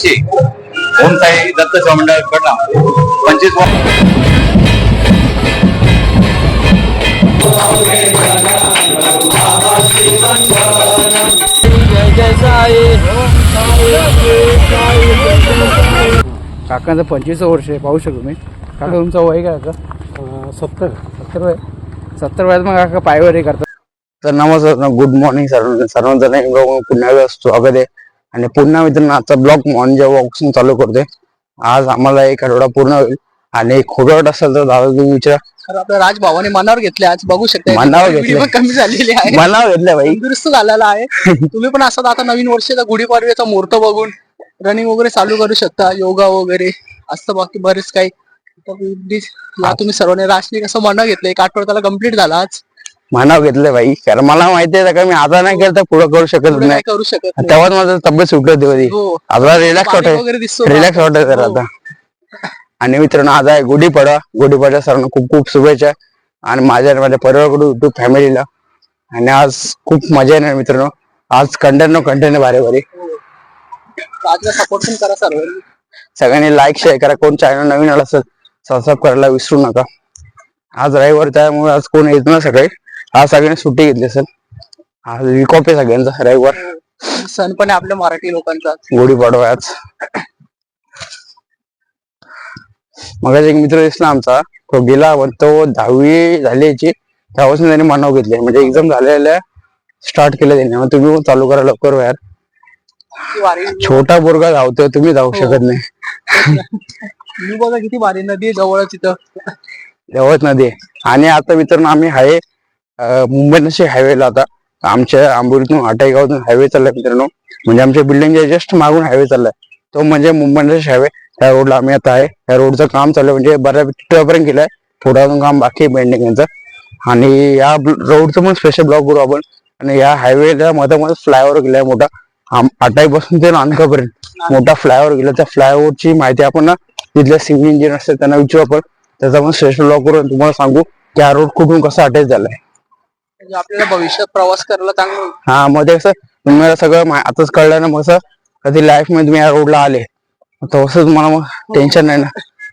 वर्षी ओमसाई दत्त मंडळाकडनं पंचवीस वर्ष काकांचं पंचवीस वर्ष आहे पाहू शकतो मी. काका तुमचं वय काय काका सत्तर. सत्तर वय. सत्तर वयात मग काका पायवर हे करतात. तर नमस्कार गुड मॉर्निंग सर्व सर्वांचं पुन्हा स्वागत आहे. आणि पुन्हा मित्रांनो आजचा ब्लॉग मॉर्निंग वॉक्सिंग चालू करतोय आज आम्हाला एक आठवडा पूर्ण होईल. आणि एक खोटं असेल तर दादा तुम्ही विचारा. तर आपल्या राज भावाने मनावर घेतले आज बघू शकता मनावर Video घेतले. पण कमी झालेली आहे. मला घेतलं भाई. दुरुस्त झालेला आहे. तुम्ही पण असं आता नवीन वर्षाचा गुढीपाडव्याचा मुहूर्त बघून रनिंग वगैरे चालू करू शकता. योगा वगैरे असतं बाकी बरेच काही. तर please या तुम्ही सर्वांनी राजने कसं मनं घेतलं? एक आठवडा त्याला कंप्लीट झाला आज. मनाव घेतलं भाई कारण मला माहिती आहे का मी आता नाही केलं तर पुढे करू शकत नाही करू शकत. तेव्हाच माझं तब्येत सुटत होती हो. आता रिलॅक्स वाटत. रिलॅक्स वाटत तर हो. आता. आणि मित्रांनो आज आहे गुढीपाडवा. गुढीपाडव्या सर्वांना खूप खूप शुभेच्छा. आणि माझ्या आणि माझ्या परिवाराकडून युट्यूब फॅमिलीला आणि आज खूप मजा येणार मित्रांनो. आज कंटेंट कंटेंट भारी भारी. राजला सपोर्ट पण करा सर्वांनी. सगळ्यांनी लाईक शेअर करा. कोण चॅनल नवीन आला असेल सबस्क्राईब करायला विसरू नका. आज रविवार त्यामुळे आज कोण येत ना सकाळी. आज सगळ्यांनी सुट्टी घेतली असेल. आज विक ऑफ आहे सगळ्यांचा रविवार. सण पण आहे आपल्या मराठी लोकांचा. गुढीपाडवा आहे आज. मग एक मित्र दिसला आमचा. तो गेला पण तो दहावी झाली याची तेव्हापासून त्याने मानव घेतले. म्हणजे एक्झाम झालेल्या स्टार्ट केलं त्याने. मग तुम्ही चालू करा लवकर यार छोटा बोरगा धावतोय तुम्ही धावू शकत नाही. मी बघा किती भारी नदी आहे जवळच इथं. जवळच नदी आहे. आणि आता मित्रांनो आम्ही हाय मुंबई नशी हायवेला आता आमच्या आंबोलीतून आटाईगावातून हायवे चाललाय मित्रांनो. म्हणजे आमच्या बिल्डिंगच्या जस्ट मागून हायवे चाललाय. तो म्हणजे मुंबई नशी हायवे त्या रोडला आम्ही आता आहे. ह्या रोडचं काम चालू म्हणजे बऱ्यापैकी पर्यंत केलंय थोडा अजून काम बाकी आहे पेंडिंग यांचं आणि या रोडचं पण स्पेशल ब्लॉक करू आपण. आणि या हायवेला मध्ये मध्ये फ्लायओव्हर गेलाय मोठा आटाईपासून ते नांदकापर्यंत मोठा फ्लायओव्हर गेला त्या फ्लायओव्हरची माहिती आपण ना तिथल्या सिव्हिल इंजिनियर असतात त्यांना विचारू आपण. त्याचा पण स्पेशल ब्लॉक करून तुम्हाला सांगू की हा रोड कुठून कसा अटॅच झालाय. म्हणजे आपल्याला भविष्यात प्रवास करायला चांगलं होईल. हा मध्ये कसं तुम्हाला सगळं मा- आताच कळलं ना मग कसं कधी लाईफमध्ये तुम्ही या रोडला आले तर असं तुम्हाला मग टेन्शन नाही ना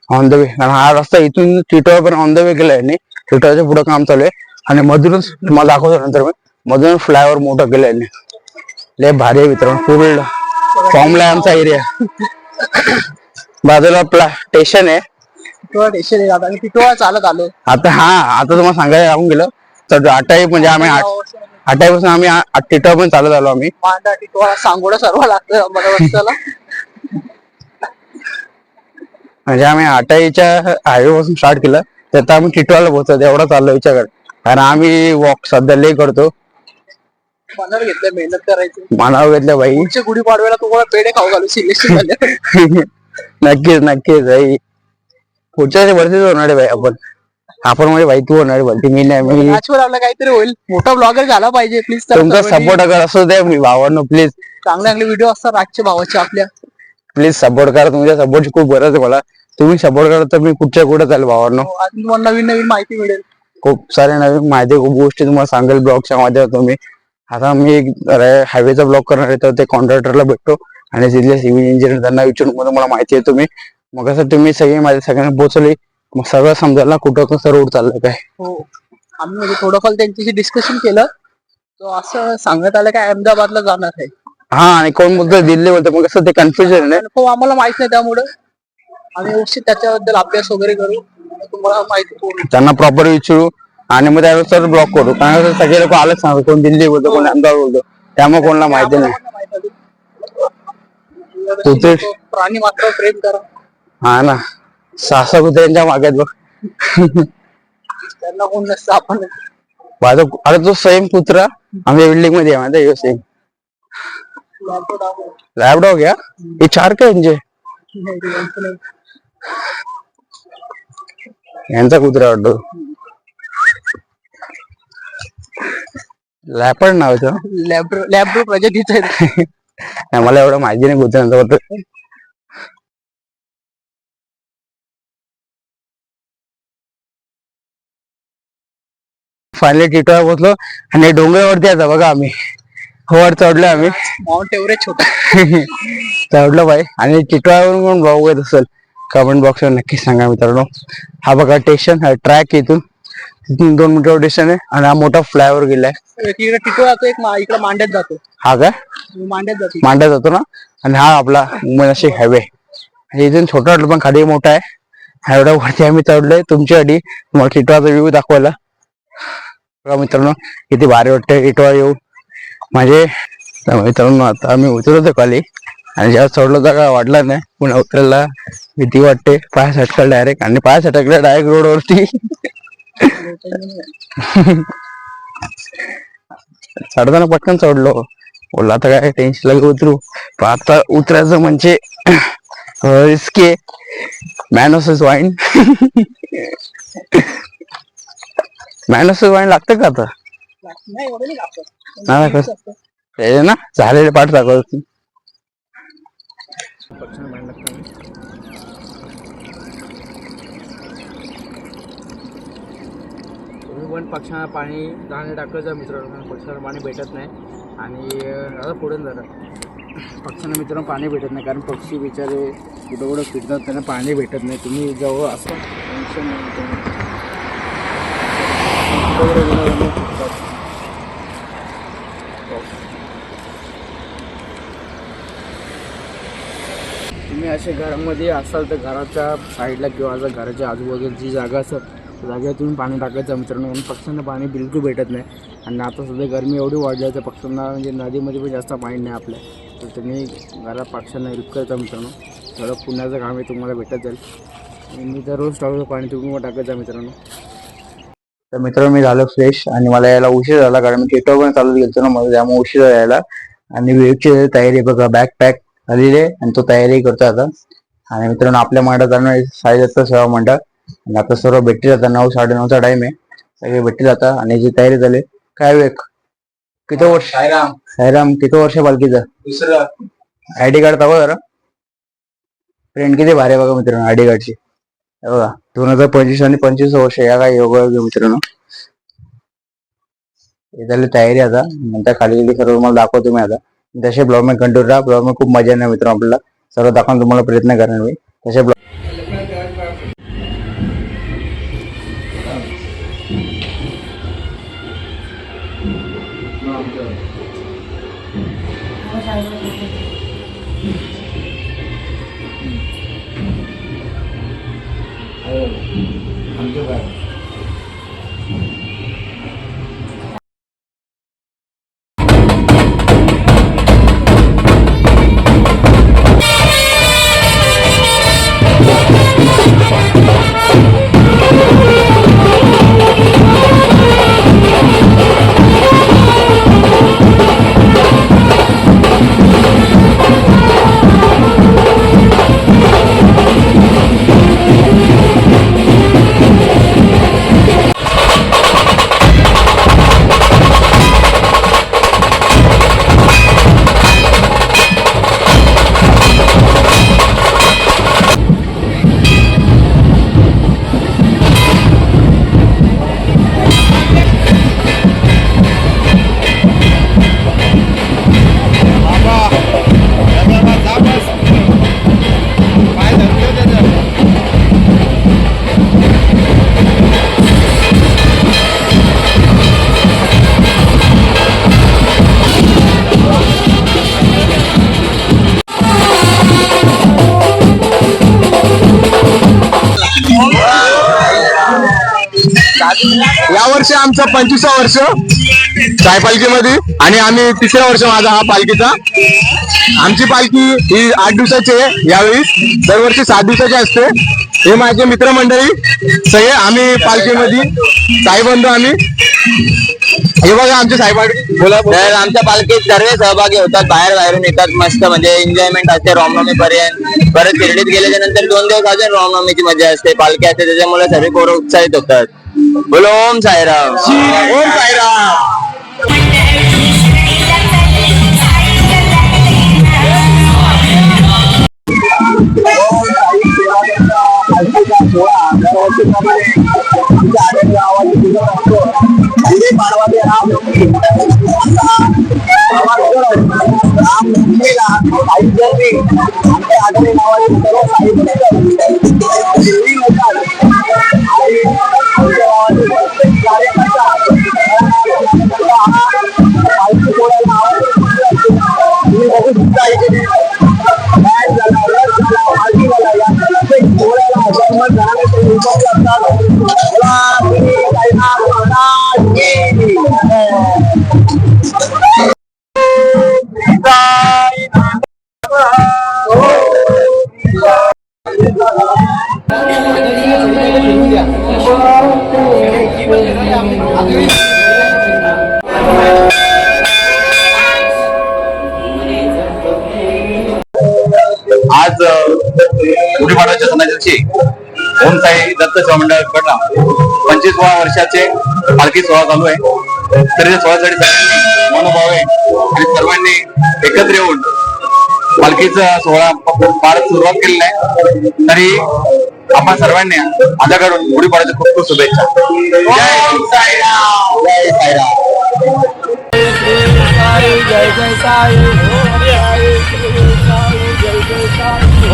ऑन द वे कारण हा रस्ता इथून टिटोळा पण ऑन द वे केलाय यांनी टिटोळाच्या पुढे काम चालू आहे. आणि मधूनच तुम्हाला दाखवतो नंतर मी मधून फ्लायओव्हर मोठा केलाय यांनी. लय भारी आहे मित्रांनो फुल फॉर्मला आहे आमचा एरिया बाजूला स्टेशन आहे. टिटोळा स्टेशन आहे आता आणि टिटोळा चालत आलो आता हा आता तुम्हाला सांगायला लागून गेलं. तर आटाई म्हणजे आम्ही आठ- आटाईपासून आम्ही आ- टिटोळा पण चालत आलो आम्ही. मांडा टिटोळा सांगोडा सर्व लागतं आम्हाला रस्त्याला म्हणजे आम्ही आटाईच्या हायवे पासून स्टार्ट केलं तर आम्ही टिटवाला पोहोचतो एवढा चाललो विचार कारण आम्ही वॉक सध्या लय करतो. मनावर घेतलं मेहनत करायची. मानाव घेतलं बाई. पुढच्या तुम्हाला पेढे खाऊ घालू सिलेक्शन झाले नक्कीच नक्कीच बाई. पुढच्या वर्षीच होणार आहे बाई आपण. आपण म्हणजे बाई तू होणार भलती मी नाही मी आपला काहीतरी होईल. मोठा ब्लॉगर झाला पाहिजे प्लीज तुमचा सपोर्ट अगर असू द्या मी भावांनो प्लीज चांगले चांगले व्हिडिओ असतात राजच्या भावाचे आपल्या. प्लीज सपोर्ट करा तुमच्या सपोर्टची खूप गरज आहे मला. तुम्ही सपोर्ट करा तर मी कुठच्या कुठे चालेल भावांनो? हो, अजून तुम्हाला नवीन नवीन माहिती मिळेल. खूप सारे नवीन माहिती खूप गोष्टी तुम्हाला सांगेल ब्लॉगच्या माध्यमातून मी. आता मी एक हायवेचा ब्लॉग करणार आहे तर ते कॉन्ट्रॅक्टरला भेटतो. आणि तिथले सिव्हिल इंजिनियर त्यांना विचारून तुम्हाला माहिती आहे तुम्ही. मग असं तुम्ही सगळी माझ्या सगळ्यांना पोहोचवली मग सगळं समजायला कुठं कसं रोड चाललंय काय. हो. आम्ही म्हणजे थोडंफार त्यांच्याशी डिस्कशन केलं. तो असं सांगण्यात आलं काय अहमदाबादला जाणार आहे. हा आणि कोण बोलतो दिल्ली बोलतो मग कसं ते कन्फ्युजन आहे. हो आम्हाला माहीत नाही त्यामुळं. आम्ही व्यवस्थित त्याच्याबद्दल अभ्यास वगैरे करू. आणि तुम्हाला माहिती पूर्ण. त्यांना प्रॉपर विचारू. आणि मग त्यानुसार ब्लॉक करू. कारण कसं सगळे लोक आलंच सांगतो कोण दिल्ली बोलतो कोण अहमदाबाद बोलतो त्यामुळे कोणाला माहिती नाही? तो प्राणी मात्र प्रेम करा. हा ना. सासा कुत्र्यांच्या माग्यात बघ. त्यांना कोण नसतं आपण. माझा अरे तो सेम कुत्रा आमच्या बिल्डिंगमध्ये आहे माझा सेम लॅपटॉप घ्या हे चार काय यांचे? यांचा कुत्रा वाटतो. लॅपड नाव. लॅब्रो लॅब्रो प्रजातीचं आहे. मला एवढं माहिती नाही कुत्र्यांचं फायनली टिटोळा पोहोचलो आणि डोंगरावरती आता बघा आम्ही. वर चढलो आम्ही. माउंट एव्हरेस्ट छोटा चढलो बाई. आणि टिटवाळवरून कोण भाऊ येत असेल. कमेंट बॉक्स वर नक्की सांगा मित्रांनो. हा बघा स्टेशन हा ट्रॅक इथून. तिथून दोन मीटर स्टेशन आहे आणि हा मोठा फ्लायओव्हर गेलाय इकडे टिटो जातो एक मा- इकडे मांड्यात जातो. हा काय मांड्यात जातो. मांडा जातो ना? आणि हा आपला मुंबई नाशिक हायवे इथून छोटा वाटलं पण खाली मोठा आहे. हा एवढा वरती आम्ही चढलोय. तुमच्यासाठी तुम्हाला टिटवाचा व्ह्यू दाखवायला. मित्रांनो किती भारी वाटतंय टिटवा येऊ. म्हणजे तर मित्रांनो आता आम्ही उतरवतो खाली. आणि जेव्हा चढलो तर काय वाटलं नाही. पुन्हा उतरायला भीती वाटते. पाय सटकल डायरेक्ट आणि पाय सटकले डायरेक्ट रोडवरती चढताना पटकन चढलो. बोलला आता काय टेन्शन लागे उतरू? पण आता उतरायचं म्हणजे risky man of wine man of wine लागतं का आता? नाही एवढं नाही लागत. नाही लागत. हे ना झालेले पाठ दाखवत तुम्ही पण पक्ष्यांना पाणी दाणे टाकायचं मित्रांनो पक्ष्यांना पाणी भेटत नाही. आणि आता पुढे जरा. पक्ष्यांना मित्रांनो पाणी भेटत नाही कारण पक्षी बिचारे कुठं कुठं फिरतात त्यांना पाणी भेटत नाही. तुम्ही जवळ असं. टेन्शन नाही तुम्ही. तुम्ही असे घरामध्ये असाल तर घराच्या साईडला किंवा असं घराच्या आजूबाजूला जी जागा असेल त्या जागेवर तुम्ही पाणी टाकायचं मित्रांनो. आणि पक्ष्यांना पाणी बिलकुल भेटत नाही. आणि आता सध्या गरमी एवढी वाढली आहे तर पक्ष्यांना म्हणजे नदीमध्ये पण जास्त पाणी नाही आपल्या. तर तुम्ही घरात पक्ष्यांना हेल्प करता मित्रांनो. थोडं पुण्याचं काम आहे तुम्हाला भेटत जाईल. मी तर रोज टाकतो पाणी तुम्ही टाकत जा मित्रांनो. तर मित्रांनो मी झालो फ्रेश आणि मला यायला उशीर झाला कारण मी थिएटर पण चालत गेलो ना मला त्यामुळे उशीर झाला यायला. आणि विवेकची तयारी बघा बॅग पॅक झालेली आहे आणि तो तयारी करतो आता. आणि मित्रांनो आपल्या मंडळात जाणार साई दत्त सेवा मंडळ आणि आता सर्व भेटी जातात नऊ साडे नऊचा टाइम आहे. सगळे भेटी जातात आणि याची तयारी झाली. काय विवेक किती वर्ष? साईराम. साईराम किती वर्ष पालखीचं दुसरं. आयडी कार्ड दाखवा जरा. फ्रेंड किती भारी आहे बघा मित्रांनो आयडी कार्डची. हे बघा दोन हजार पंचवीस आणि पंचवीस वर्ष या काय योग मित्रांनो. हे झाली तयारी आता. नंतर खाली गेली सर्व तुम्हाला दाखवतो मी आता. तसे ब्लॉगमध्ये कंटिन्यू राहा. ब्लॉगमध्ये खूप मजा येणार मित्र आपल्याला. सर्व दाखवून तुम्हाला प्रयत्न करणार मी. तसे ब्लॉग पंचवीसा वर्ष साय पालखीमध्ये आणि आम्ही तिसरा वर्ष माझा हा पालखीचा. आमची पालखी ही आठ दिवसाची आहे. यावेळी दरवर्षी सात दिवसाची असते. हे माझे मित्रमंडळी सगळे आम्ही पालखीमध्ये साईबंधू आम्ही. हे बघा आमचे साई बोला. तर आमच्या पालखीत सर्व सहभागी होतात. बाहेर बाहेरून येतात मस्त म्हणजे एन्जॉयमेंट असते. रामनवमी पर्यंत परत शिर्डीत गेल्याच्यानंतर दोन दिवस अजून रामनवमीची मजा असते. पालखी असते त्याच्यामुळे सर्व पोरं उत्साहित होतात. बोलो ओम साईराम ओम साईराम पाडवा साहित्याची आमच्या Terima kasih. साई दत्त सेवा मंडळ कडला पंचवीसवा वर्षाचे पालखी सोहळा चालू आहे. तर या सोहळ्यासाठी सर्वांनी मनोभाव आहे आणि सर्वांनी एकत्र येऊन पालखीचा सोहळा फार सुरुवात केलेला आहे. तरी आपण सर्वांनी माझ्याकडून गुढीपाडव्याच्या खूप खूप शुभेच्छा. जय साईराम जय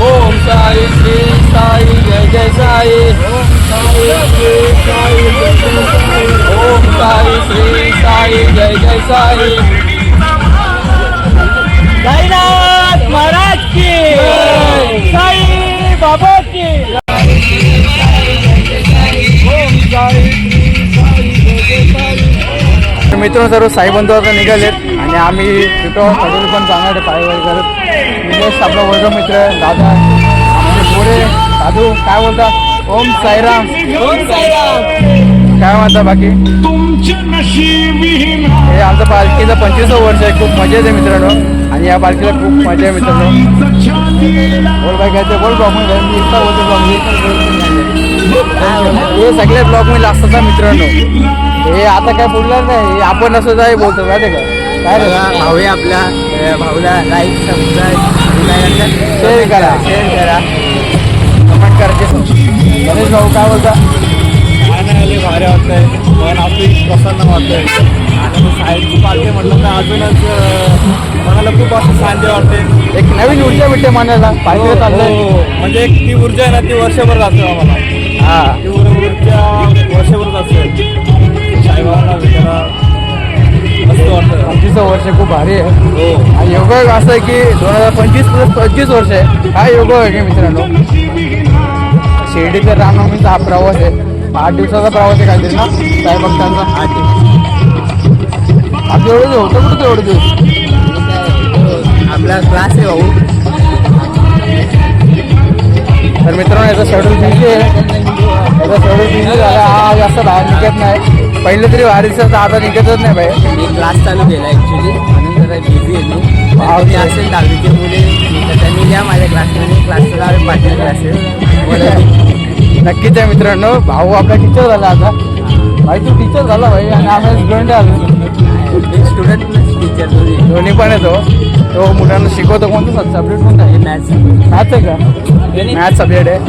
ओम साई श्री साई जय जय साई. साईनाथ महाराज की साई बाबा की ओम साई तर मित्र सर्व साई बंधू आता निघालेत आणि आम्ही तिथं हॉटेल पण जाणार आहे पायवारी करत निलेश आपला वर्ग मित्र दादा आमचे पोरे दादू काय बोलता ओम साईराम. ओम साईराम. काय म्हणता बाकी? हे आमचं पालखीचं पंचवीसवं वर्ष आहे. खूप मजा येते मित्रांनो. आणि या पालखीला खूप मजा आहे मित्रांनो. बोल बाय काय बोल ब्लॉगमध्ये मी इतका बोलतो ब्लॉग हे सगळे ब्लॉगमध्ये असतात ना मित्रांनो. हे आता काय बोलणार नाही. हे आपण असं काय बोलतो माहिती का? काय रे? भाऊ आपल्या भाऊला लाईक सबस्क्राईब शेअर करा. शेअर करा. कमेंट करायचे गणेश भाऊ काय बोलता? भारी वाटतंय. मन आपली प्रसन्न वाटतंय. आणि पालखी म्हटलं तर अजूनच मनाला खूप असं शांती वाटते. एक नवीन ऊर्जा भेटते मनाला. पालखी चाललंय. म्हणजे एक ती ऊर्जा आहे ना ती वर्षभर जाते आम्हाला. हा. ती ऊर्जा वर्षभर असते साईबाबांना भेटायला पंचवीस वर्ष खूप भारी आहे. हो. योगा असं आहे की दोन हजार पंचवीस प्लस पंचवीस वर्ष आहे. हा योगा आहे की मित्रांनो शिर्डीचा रामनवमीचा हा प्रवास आहे. आठ दिवसाचा प्रवास आहे काहीतरी ना? साईभक्तांचा आठ दिवस आता एवढं दिवस होतं कुठं एवढं दिवस? आपला क्लास आहे भाऊ. तर मित्रांनो याचा शेड्यूल बिझी आहे. याचा शेड्यूल बिझी झाला. हा जास्त बाहेर निघत नाही. पहिले तरी बाहेर दिसत आता निघतच नाही बाहेर. मी क्लास चालू केला ॲक्च्युली म्हणून जरा बिझी आहे मी. असेल दहावीचे मुले. त्यांनी घ्या माझ्या क्लासमध्ये क्लासला पार्टनर क्लासेस नक्कीच आहे मित्रांनो. भाऊ आपला टीचर झाला आता. भाई तू टीचर झाला भाई आणि आम्ही स्टुडंट आलो स्टुडंट टीचर दोन्ही पण येतो तो मुलांना शिकवतो कोणतं? सब्जेक्ट कोणता? आहे मॅथ्स मॅथ्स आहे का? मॅथ्स सब्जेक्ट आहे.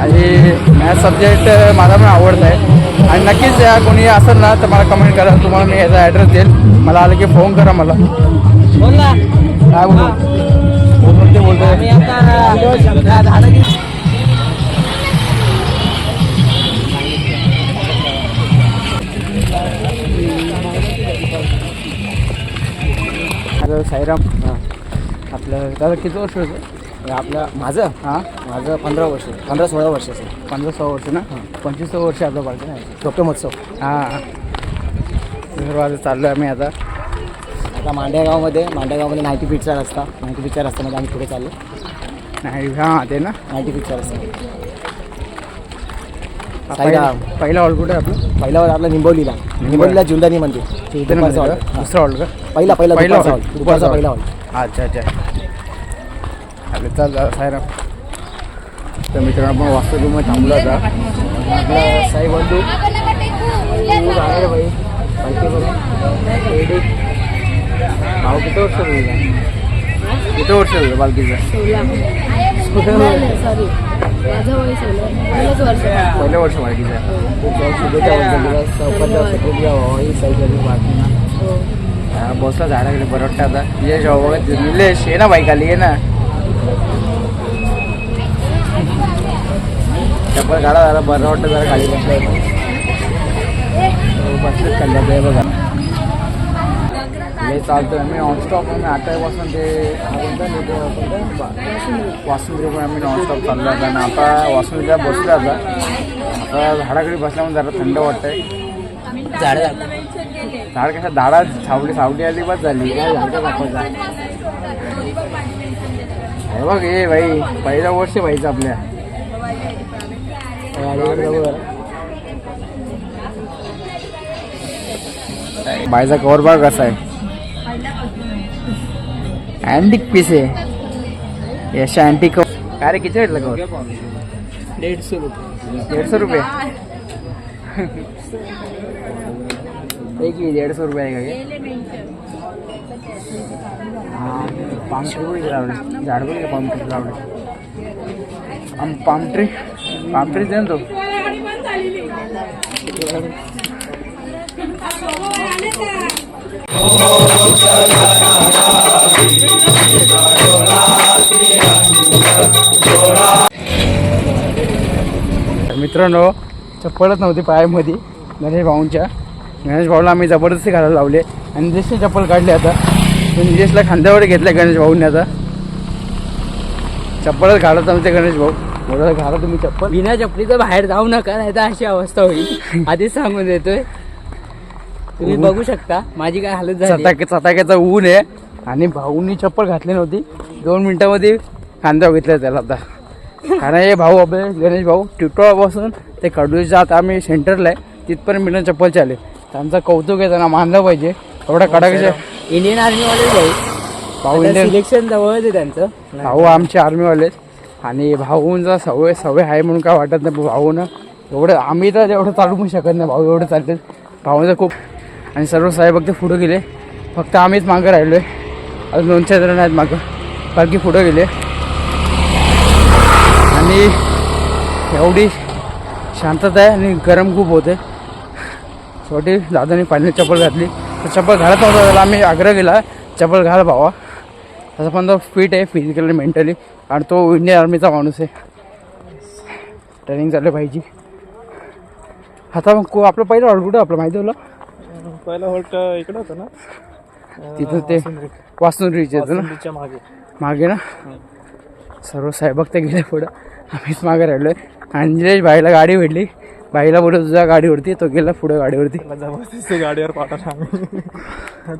आणि मॅथ्स सब्जेक्ट मला पण आवडत आहे आणि नक्कीच या कोणी असेल ना तर मला कमेंट करा. तुम्हाला मी याचा ॲड्रेस देईल. मला आलं की फोन करा मला. बोल ना. काय बोलू बोलून ते हॅलो साईराम आपलं दादा किती वर्ष होतं? आपलं माझं? हां. माझं पंधरा वर्ष. पंधरा सोळा वर्षाचं पंधरा सोळा वर्ष ना? पंचवीस वर्ष आता पाहिजे छोटे महोत्सव. हां सर्व आता चाललो आहे आम्ही आता. आता मांड्यागावमध्ये मांड्यागावमध्ये नाईन्टी फीटचा रस्ता. नाईन्टी फीटच्या रस्त्यामध्ये आम्ही पुढे चाललो नाही हां ते ना? नाईन्टी फीटचा रस्ता. हा, साईराम. पहिला पहिला हॉल कुठे आपलं? पहिला वर आपला निंबोलीला. निंबोलीला जुंदानी मंदिर. दुपारचा. का? दुसरा हॉल का? पहिला पहिला पहिला दुपारचा hall. दुपारचा पहिला हॉल. अच्छा अच्छा. आपलं चाल साईराम. तर मित्रांनो आपण वास्तव्यमध्ये थांबलो आता. आपला साई बंधू. भाऊ किती वर्ष किती वर्ष झालं बालकीचं? सॉरी पहिलंच वर्ष पहिलं वर्ष खूप शुभेच्छा बोलतो तुला. ही बातमी हो हा, बसला झाडाकडे बरं वाटतं आता निलेश भाऊ बघा निलेश ये ना बाईक आली ये ना चप्पल काढा जरा बरं वाटतं जरा खाली बसलं बसलं कल्ल्याचं आहे बघा लय चालतोय. आम्ही नॉनस्टॉप आम्ही आठ वाजून ते वासुंद्री पण आम्ही नॉनस्टॉप चाललो आहे. आणि आता वासुंद्रीला बसलो आता. आता झाडाकडे बसल्यामुळे जरा थंड वाटतंय. झाड झाड कसं झाडा सावली सावली आली बस झाली. काय झाड हे बघ हे भाई पहिल्या वर्ष व्हायचं आपल्या. बायचा कवर बघ कसा आहे. अँटिक पीस आहे यशा अँटिक काय रे किती भेटलं कवर दीडशे रुपये। दीडशे रुपये? एक की दीडशे रुपये आहे का पाम ट्री कुठे लावले झाड कुठे पाम ट्री लावले आम पाम ट्री पाम ट्री दे ना तो तर मित्रांनो चप्पलच नव्हती पायामध्ये गणेश भाऊंच्या. गणेश भाऊला आम्ही जबरदस्ती घालायला लावले. आणि निलेशने चप्पल काढले आता. निलेशला खांद्यावर घेतलं गणेश भाऊंनी आता. चप्पलच घालत नव्हते गणेश भाऊ. बोला घाला तुम्ही चप्पल. बिना चपलीचं बाहेर जाऊ नका नाही तर अशी अवस्था होईल. आधीच सांगून देतोय. तुम्ही बघू शकता माझी काय हालत झाली. चटाके चटाक्याचा ऊन आहे. आणि भाऊनी चप्पल घातली नव्हती. दोन मिनिटामध्ये खांद्यावर घेतलं त्याला आता. कारण हे भाऊ आपले गणेश भाऊ टिटोळापासून ते कडूच्या आता आम्ही सेंटरला आहे. तिथपर्यंत बिना चप्पल चाले. त्यांचं कौतुक आहे त्यांना मानलं पाहिजे. एवढा कडाकशा इंडियन आर्मी वाले भाऊ. भाऊ इंडियन सिलेक्शन जवळच आहे त्यांचं. भाऊ आमचे आर्मीवालेच आणि भाऊंचा सवय सवय आहे म्हणून काय वाटत नाही भाऊनं. एवढं आम्ही तर एवढं चालू पण शकत नाही भाऊ एवढं चालते भाऊंचं खूप आणि सर्व साहेब फक्त पुढं गेले. फक्त आम्हीच मागं राहिलो आहे अजून दोन चार जण आहेत मागं. बाकी पुढं गेले. आणि एवढी शांतता आहे आणि गरम खूप होते. शेवटी दादाने पाणी चप्पल घातली. तर चप्पल घालत नव्हता त्याला आम्ही आग्रह केला चप्पल घाल भावा. तसं पण तो फिट आहे फिजिकली मेंटली आणि तो इंडियन आर्मीचा माणूस आहे. ट्रेनिंग चालू पाहिजे. आता मग को- आपलं पहिलं हॉल कुठं? आपलं माहिती तुला पहिला होल्ट इकडे होतं ना? तिथं ते वासनूर रिच येतं ना? वासुंदीच्या मागे. मागे ना? सर्व साहेब ते गेले पुढं. आम्हीच मागे राहिलो आणि निलेश भाईला गाडी भेटली. भाईला बोलत तुझ्या गाडीवरती तो गेला पुढं गाडीवरती. जबरदस्ती गाडीवर पाठवला आम्ही.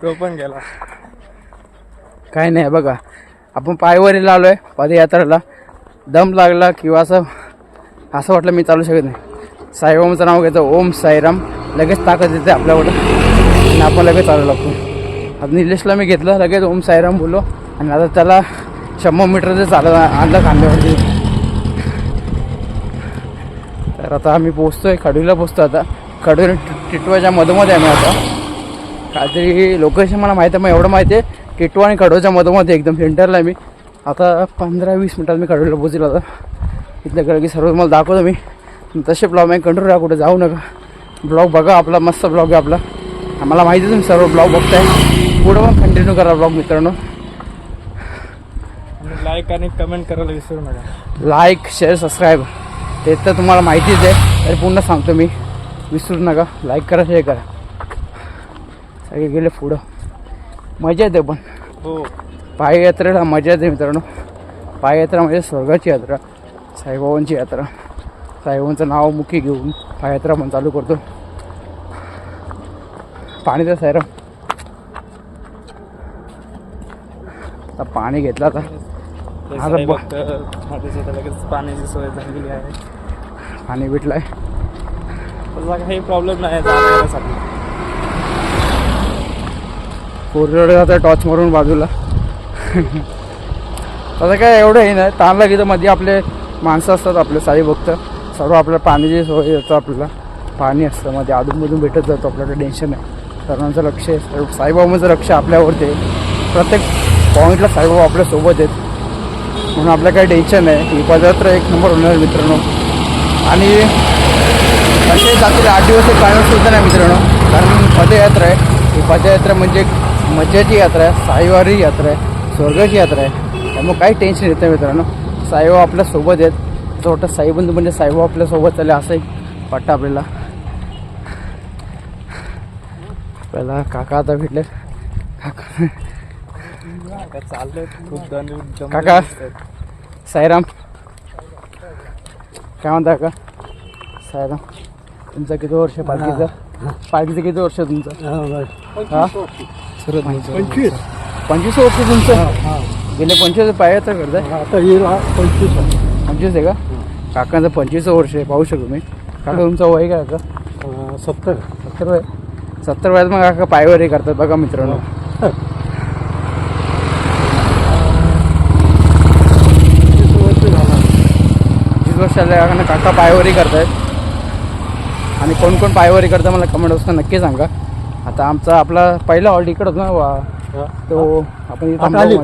तो पण गेला. काय नाही बघा. आपण पायवरील आलो आहे पदयात्रेला. दम लागला किंवा असं असं वाटलं मी चालू शकत नाही. साईबाबांचं नाव घ्यायचं ओम साईराम. लगेच ताकद येते आपल्याकडं. आणि आपण लगेच चालू लागतो. आता निलेशला मी घेतलं लगेच ओम साईराम बोललो. आणि आता त्याला शंभर मीटर चालत आणलं खांद्यावरती. तर आता आम्ही पोचतोय कडवीला पोचतो आता. कडवी टिटवाच्या मधोमध आहे आम्ही आता. काहीतरी लोकेशन मला माहिती आहे मग एवढं माहिती आहे टिटवा आणि कडोच्या मधोमध एकदम सेंटरला आहे मी. आता पंधरा वीस मिनटात मी कडवीला पोचेल आता. इथल्या कडे की सर्व मला दाखवतो मी. तसे ब्लॉग मी कंट्रोल राहा कुठे जाऊ नका. ब्लॉग बघा आपला मस्त ब्लॉग आहे आपला. आम्हाला माहिती आहे तुम्ही सर्व ब्लॉग बघताय. पुढं पण कंटिन्यू करा ब्लॉग मित्रांनो. लाईक आणि कमेंट करायला विसरू नका. लाईक शेअर सबस्क्राईब ते तर तुम्हाला माहितीच आहे. तरी पुन्हा सांगतो मी. विसरू नका. लाईक करा शेअर करा. सगळे गेले पुढं. मजा येते पण. हो. पाययात्रेला मजा येते मित्रांनो. पाययात्रा म्हणजे स्वर्गाची यात्रा. साईबाबांची यात्रा. साईबाबांचं नाव मुख्य घेऊन पाययात्रा पण चालू करतो. पाणी तर सायरा आता पाणी घेतलं आता. आता ब- लगेच पाण्याची सोय झालेली आहे. पाणी भेटलंय. तसा काही प्रॉब्लेम नाही येण्यासाठी. कोरिडोर जातं टॉर्च मारून बाजूला. तसं काय एवढं हे नाही. ताणला की तर मध्ये आपले माणसं असतात आपले साई भक्त. सर्व आपल्या पाण्याची सोय येतं आपल्याला. पाणी असतं मध्ये अधूनमधून भेटत जातो. आपल्याला टेन्शन आहे सर्वांचं लक्ष आहे. सर्व साईबाबांचं लक्ष आपल्यावरती आहे. प्रत्येक पॉईंटला साईबाबा आपल्यासोबत आहेत. म्हणून आपलं काही टेन्शन नाही. ही पदयात्रा एक नंबर होणार मित्रांनो. आणि असे जातील आठ दिवस एक कायम सुद्धा नाही मित्रांनो. कारण पदयात्रा आहे. ही पदयात्रा म्हणजे मज्जाची यात्रा आहे साईवारी यात्रा आहे स्वर्गाची यात्रा आहे. त्यामुळे काही टेन्शन येत नाही मित्रांनो. साईबाबा आपल्यासोबत आहेत. असं वाटतं साईबंधू म्हणजे साईबाबा आपल्यासोबत चालले असंही वाटतं आपल्याला. आपल्याला काका आता भेटले. काका. चाललंय खूप काका. साईराम. काय म्हणता काका? साईराम तुमचं किती वर्ष पालखीचं? पालखीचं किती वर्ष आहे तुमचं? हा पंचवीस पंचवीस. वर्ष तुमचं? गेले पंचवीस तर करताय आता येईल पंचवीस पंचवीस आहे का? काकांचं पंचवीस वर्ष आहे पाहू शकतो मी. काका तुमचं वय काय काका सत्तर. सत्तर वय. सत्तर वयात मग काका पायवर हे करतात बघा मित्रांनो पंचवीस वर्ष आले काका पायवरी करतायत. आणि कोण कोण पायवरी करतं मला कमेंट बॉक्सला नक्की सांगा. आता आमचा आपला पहिला हॉल्ट इकडं ना वा- तो आपण थांबलो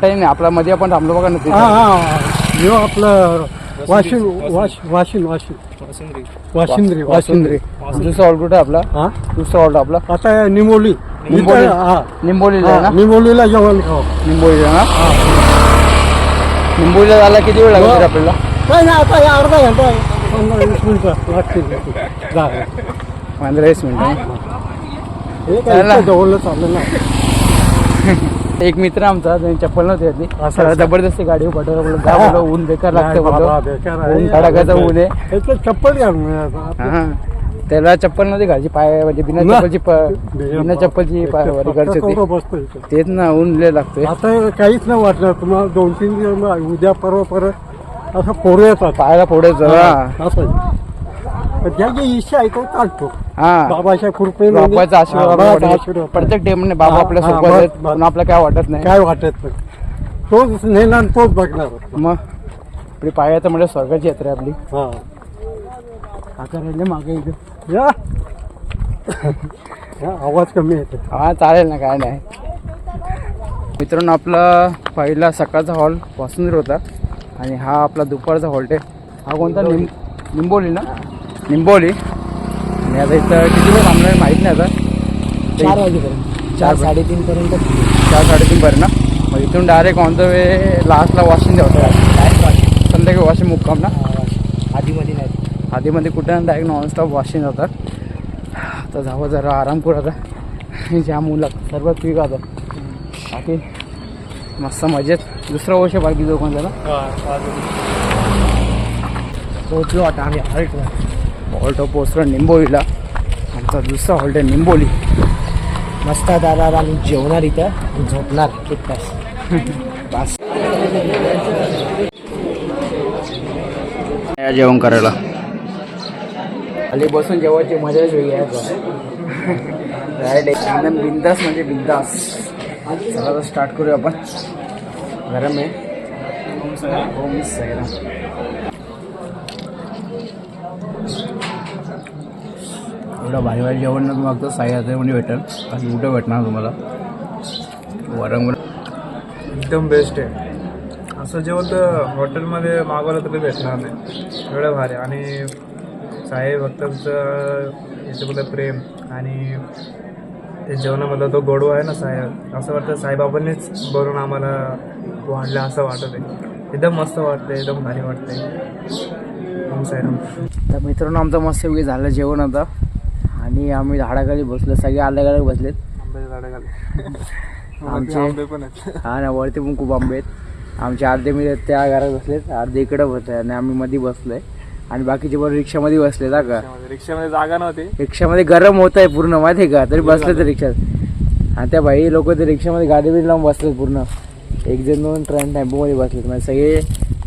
नाही आपला मध्ये आपण थांबलो बघा ना हा तिथे. हा यो आपलं वाशिम वाश वाशिम वाशिम. वाशिंद्री वाशिंद्री. दुसरा हॉल्ट कुठे आपला? हा? दुसरा हॉल्ट आपला? आता निमोली निंबोली. हा. निंबोलीला आहे ना? निमोलीला जेवण. निंबोलीला ना? निंबोलीला जायला किती वेळ लागेल आपल्याला? काय नाही आता अर्धा घंटा पंधरा वीस मिनिटं लागतील जा. पंधरा वीस मिनिटं हे काय चला. इतकं जवळ चाललं ना एक मित्र आमचा त्यांनी चप्पल नव्हती घातली असं. त्याला जबरदस्ती गाडी पाठवलं बोललो जा बोललो ऊन बेकार लागते नाही बोललो बाबा, बेकार आहे. ऊन कडाक्याचं ऊन आहे याचं चप्पल घाल ना. हा त्याला चप्पल नव्हती घालायची पाय म्हणजे बिना ना. चप्पलची प- बिना चप्पलची पाय वरी करते कवरं होती बसतं इथं. तेच ना ऊन लय लागतोय आता काहीच नाही वाटणार तुम्हाला दोन तीन दिवस मग उद्या परवा परत असं पोरं येतात पायाला फोडायचं हा. असं. ज्याची इच्छा आहे तो चालतो हा. बाबाच्या कृपे बाबाचा आशीर्वाद आपल्यावर आहे. प्रत्येक टेमने बाबा हा, आपल्या हा, सोबत बस, आहेत बस. आपल्याला काय वाटत नाही. काय वाटत नाही. तोच नेला आणि तोच बघणार. मग? आपली पायाचं म्हणजे स्वर्गाची यात्रा आहे आपली. हा. काका राहिले मागे इथे. या. हा, आवाज कमी येते हा चालेल ना काय नाही. मित्रांनो आपला पहिला सकाळचा हॉल वासुंदर होता. आणि हा आपला दुपारचा हॉल्ट आहे. हा कोणता? निम निंबोली ना? निंबोली. आणि आता इथं किती वेळ थांबणार माहीत नाही आता. चार वाजेपर्यंत. चार साडेतीन पर्यंत चार साडेतीन पर्यंत ना? मग इथून डायरेक्ट ऑन द वे लास्टला वॉशिंग होतं संध्याकाळी वॉशिंग मुक्काम ना? आधीमध्ये नाही. आधीमध्ये कुठं डायरेक्ट नॉनस्टॉप वॉशिंग होतात आता जावं जरा आराम करू आता. जाम मुलं सर्व पीक आता. बाकी मस्त मजेत. दुसरं वर्ष बाकी जो कोणता ना पोहोचलो आता आम्ही हॉल्ट हॉल्ट पोचलो निंबोलीला. आमचा दुसरा हॉल्ट आहे निंबोली. मस्त दादा आम्ही जेवणार इथं. आणि झोपणार एक तास. जेवण करायला. खाली बसून जेवायची मजाच वेगळी आहे. एकदम बिंदास म्हणजे बिंदास. चला आता स्टार्ट करूया आपण गरम आहे ओम एवढं भारी भारी जेवण ना तुम्हाला साई आता म्हणजे भेटेल. आणि कुठं भेटणार तुम्हाला? वरम एकदम बेस्ट आहे. असं जेवण तर हॉटेलमध्ये मागवलं तरी भेटणार नाही. एवढं भारी. आणि साई भक्तांचं याच्याबद्दल प्रेम आणि ते जेवणामधला तो गोडवा आहे ना साई असं वाटतं साईबाबांनीच बनवून आम्हाला वाढलं असं वाटत आहे एकदम मस्त वाटतं एकदम भारी वाटतंय. ओम साईराम तर मित्रांनो आमचं मस्त वेगळी झालं जेवण आता. आणि आम्ही झाडाखाली बसलो सगळे अलग अलग बसलेत झाडाखाली. आमचे आंबे पण हा ना वरती पण खूप आंबे आहेत. आमचे अर्धे मित्र त्या घरात बसलेत अर्धे इकडे बसले आणि आम्ही मध्ये बसलोय. आणि बाकीचे पण रिक्षामध्ये बसले का रिक्षामध्ये. जागा नव्हती. रिक्षामध्ये गरम होत आहे पूर्ण माहिती का? तरी बसले ते रिक्षात. आणि त्या बाई लोक ते रिक्षामध्ये गाडी बिडी लावून बसलेत पूर्ण. एक जण दोन ट्रेन टेम्पोमध्ये बसलेत. म्हणजे सगळे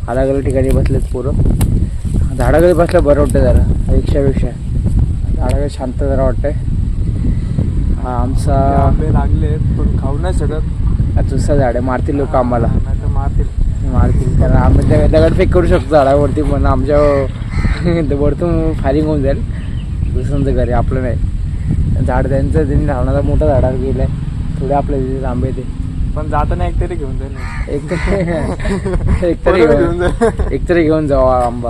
अलग अलग ठिकाणी बसलेत पोरं. झाडाखाली बसलं बरं वाटतं जरा रिक्षापेक्षा. झाडाखाली शांत जरा वाटतंय. हा आमचा आंबे लागले पण खाऊ नाही शकत. दुसरा झाड आहे मारतील लोक आम्हाला. तर मारतील. मारतील कारण आम्ही त्या दगड फेक करू शकतो झाडावरती पण आमच्या वरतून फायरिंग होऊन जाईल. दुसऱ्यांचं घरी आपलं नाही. झाड त्यांचं त्यांनी लावणारा मोठा झाडावर गेलाय. थोडे आपल्या तिथे आंबे ते. पण जाताना एक तरी घेऊन जाईल एक तरी एक तरी बरोबर घेऊन घेऊन जाईल एक तरी घेऊन जाऊ आंबा.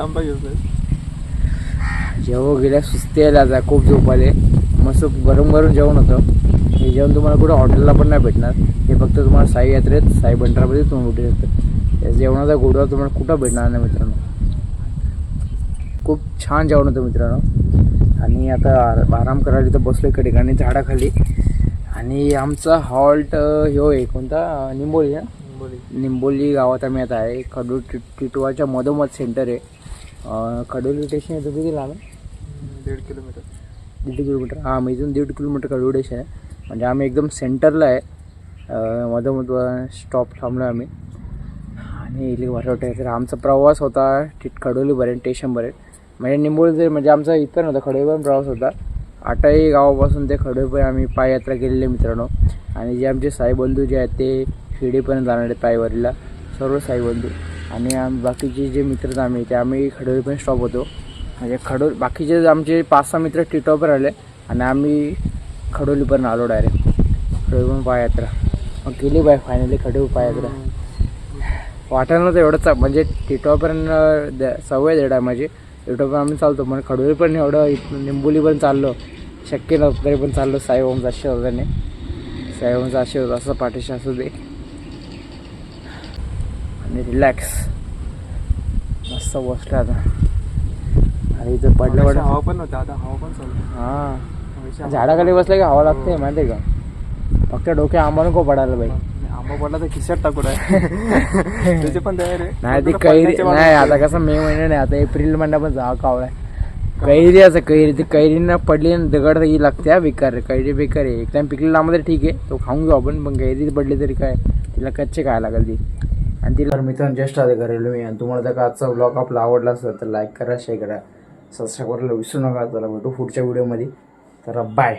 आंबा घेऊन जाईल जेव्हा गेल्या सुस्ती यायला जा खूप झोप आले. मस्त गरम गरम जेवण होतं. हे जेवण तुम्हाला कुठं हॉटेलला पण नाही भेटणार. हे फक्त तुम्हाला साई यात्रेत साई बंडारामध्ये तुम्ही भेटू शकता. या जेवणाचा गोडवा तुम्हाला कुठं भेटणार नाही मित्रांनो. खूप छान जेवण होतं मित्रांनो. आणि आता आर- आराम करायला इथं बसलो एका ठिकाणी झाडाखाली. आणि आमचा हॉल्ट ह्यो आहे कोणता? निंबोली ना निंबोली गावात आम्ही आता आहे. खडूळ टिट टिटवाच्या मधोमध सेंटर आहे. खडोली स्टेशन आहे किती लांब? दीड किलोमीटर. दीड किलोमीटर. हां मग इथून दीड किलोमीटर खडोळ स्टेशन आहे. म्हणजे आम्ही एकदम सेंटरला आहे. मधोमध स्टॉप थांबलो आम्ही. आणि इथे भारी वाटतं तर आमचा प्रवास होता. टिट खडोलीपर्यंत स्टेशनपर्यंत म्हणजे निंबोळी म्हणजे आमचा इथं नव्हता खडोलीपर्यंत प्रवास होता. आटाई गावापासून ते खडोलीपर्यंत आम्ही पाययात्रा केलेली मित्रांनो. आणि जे आमचे साईबंधू जे आहेत ते शिर्डीपर्यंत जाणार आहेत पायवारीला. सर्व साईबंधू. आणि आम बाकीचे जे मित्र आम्ही ते आम्ही खडोलीपर्यंत स्टॉप होतो. म्हणजे खडोल बाकीचे आमचे पाच सहा मित्र टिटॉपर आले. आणि आम्ही खडोलीपर्यंत आलो डायरेक्ट खडोलीपर्यंत पाययात्रा. मग केली बाय फायनली खडोली पाययात्रा. वाटायला नव्हतं एवढं चा म्हणजे टिटॉपर्यंत द- सवय देडा माझी. टिटॉपर्यंत आम्ही चालतो. पण खडोली पण एवढं इथून निंबोलीपर्यंत चाललो. शक्य नव्हतं तरी पण चाललो. साईबाबांचा आशीर्वादाने. साईबाबांचा आशीर्वाद असं पाठीशी असू दे. आणि रिलॅक्स मस्त बसलं आता. आणि इथं पडलं हवा पडलं. पण नव्हता आता हवा पण चालू हां. झाडाखाली बसलं की हवा लागते माहिती आहे का? फक्त डोक्या आंबा नको पडायला बाई आंबा पडला तर खिशात टाकू आहे त्याची पण तयारी आहे. नाही ती कैरी नाही. आता कसं मे महिना नाही आता एप्रिल महिना पण जा कावळा कैरी असं कैरी ती कैरीनं पडली आणि दगड ही लागते हा बेकार. कैरी बेकार आहे. एक टाइम पिकलेला आंबा तरी ठीक आहे तो खाऊन घेऊ आपण पण कैरी पडली तरी काय? तिला कच्चे खायला लागेल ती. आणि तिला मित्रांनो जस्ट आले घरेलो मी आणि तुम्हाला जर आजचा ब्लॉग आपला आवडला असेल तर लाईक करा शेअर करा सबस्क्राईब करायला विसरू नका चला भेटू पुढच्या व्हिडिओमध्ये तर बाय